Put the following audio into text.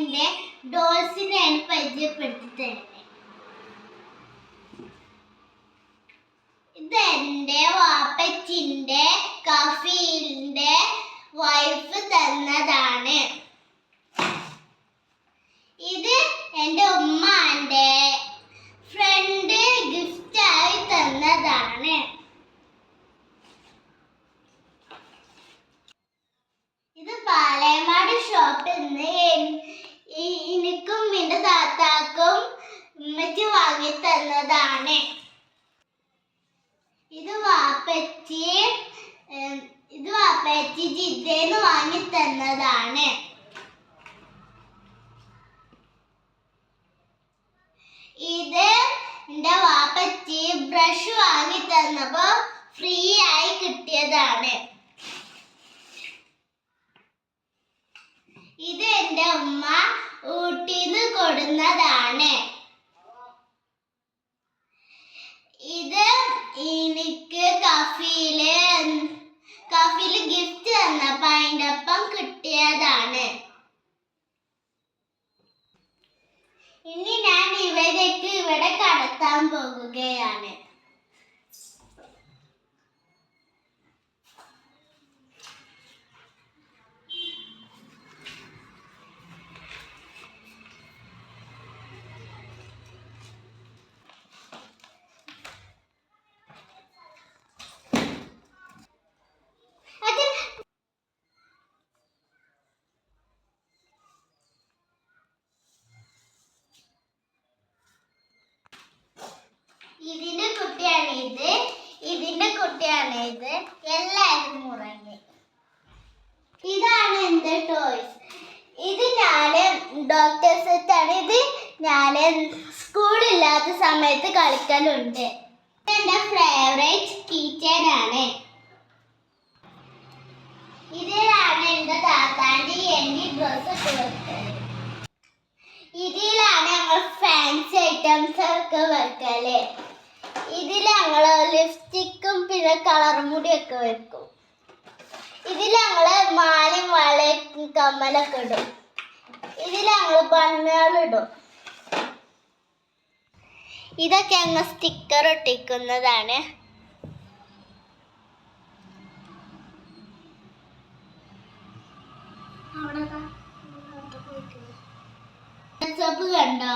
എന്റെ ഡോൾസിനെയാണ് പരിചയപ്പെടുത്തി തരുന്നത് ഇത് എന്റെ വാപ്പച്ചിന്റെ കഫീലിന്റെ വൈഫ് തന്നതാണ്. ഇത് എന്റെ ഉമ്മാന്റെ ഫ്രണ്ട് ഗിഫ്റ്റായി തന്നതാണ്. ഇത് പാലയമാട് ഷോപ്പിൽ നിന്ന് എനിക്കും എന്റെ താത്താക്കും ഉമ്മച്ചി വാങ്ങി തന്നതാണ് ഇത് വാപ്പച്ചി ഇത് വാപ്പച്ചി ജിദ്ദേന്ന് വാങ്ങി തന്നതാണ് ഇത് എന്റെ വാപ്പച്ചി ബ്രഷ് വാങ്ങി തന്നപ്പോൾ ഫ്രീ ആയി കിട്ടിയതാണ്. കൊടുന്നതാണ് ഇത് എനിക്ക് കഫീൽ കഫീൽ ഗിഫ്റ്റ് തന്നപ്പോ അതിന്റെ ഒപ്പം കിട്ടിയതാണ്. ഇനി ഞാൻ ഇവരേക്ക് ഇവിടെ കടത്താൻ പോകുകയാണ് അത് ഇതിന്റെ കുട്ടിയാണ് ഇത് ഇതിന്റെ കുട്ടിയാണ് ഇത്. എല്ലാവരും ഉറങ്ങി. ഇതാണ് എന്റെ ടോയ്സ് ഇത് ഞാൻ ഡോക്ടർ സെറ്റാണ് ഇത് ഞാൻ സ്കൂളില്ലാത്ത സമയത്ത് കളിക്കലുണ്ട്. എന്റെ ഫേവറേറ്റ് കീച്ചൻ ആണ്. ഇതിലാണ് എന്റെ താത്താന്റെ എന്റെ ഡ്രസ് ഒക്കെ ഇതിലാണ് ഞങ്ങൾ ഫാൻസി ഐറ്റംസ് ഒക്കെ വെക്കൽ. ഇതിൽ ഞങ്ങൾ പിന്നെ കളർ മുടിയൊക്കെ വെക്കും. ഇതിൽ ഞങ്ങൾ മാലയും വളയും കമ്മലൊക്കെ ഇടും. ഇതിൽ ഞങ്ങൾ ബണ്ണുകളിടും ഇതൊക്കെ ഞങ്ങൾ സ്റ്റിക്കർ ഒട്ടിക്കുന്നതാണ് കണ്ടോ?